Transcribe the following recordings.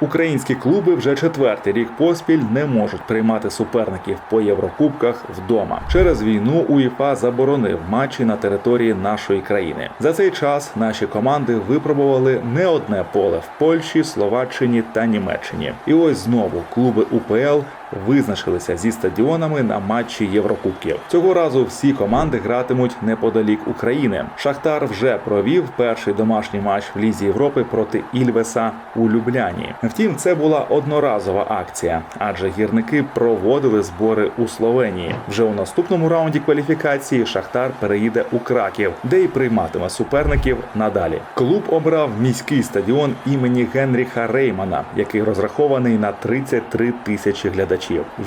Українські клуби вже четвертий рік поспіль не можуть приймати суперників по Єврокубках вдома. Через війну УЄФА заборонив матчі на території нашої країни. За цей час наші команди випробували не одне поле в Польщі, Словаччині та Німеччині. І ось знову клуби УПЛ визначилися зі стадіонами на матчі Єврокубків. Цього разу всі команди гратимуть неподалік України. Шахтар вже провів перший домашній матч в Лізі Європи проти Ільвеса у Любляні. Втім, це була одноразова акція, адже гірники проводили збори у Словенії. Вже у наступному раунді кваліфікації Шахтар переїде у Краків, де й прийматиме суперників надалі. Клуб обрав міський стадіон імені Генріха Реймана, який розрахований на 33 тисячі глядачів.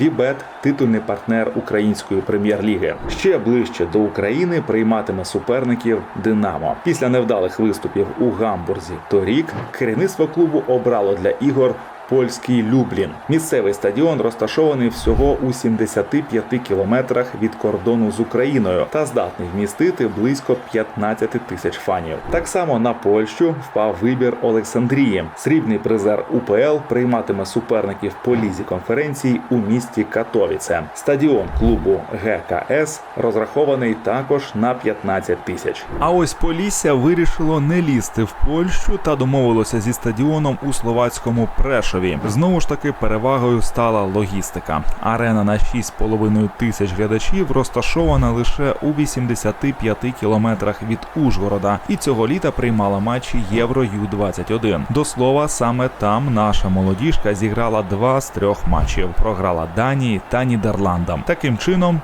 Вібет титульний партнер української прем'єр-ліги. Ще ближче до України прийматиме суперників Динамо. Після невдалих виступів у Гамбурзі торік керівництво клубу обрало для ігор. Польський Люблін. Місцевий стадіон розташований всього у 75 кілометрах від кордону з Україною та здатний вмістити близько 15 тисяч фанів. Так само на Польщу впав вибір Олександрії. Срібний призер УПЛ прийматиме суперників по лізі конференції у місті Катовіце. Стадіон клубу ГКС розрахований також на 15 тисяч. А ось Полісся вирішило не лізти в Польщу та домовилося зі стадіоном у словацькому Прешові. Знову ж таки перевагою стала логістика. Арена на 6,5 тисяч глядачів розташована лише у 85 кілометрах від Ужгорода, і цього літа приймала матчі Євро Ю-21. До слова, саме там наша молодіжка зіграла два з трьох матчів. Програла Данії та Нідерландам. Таким чином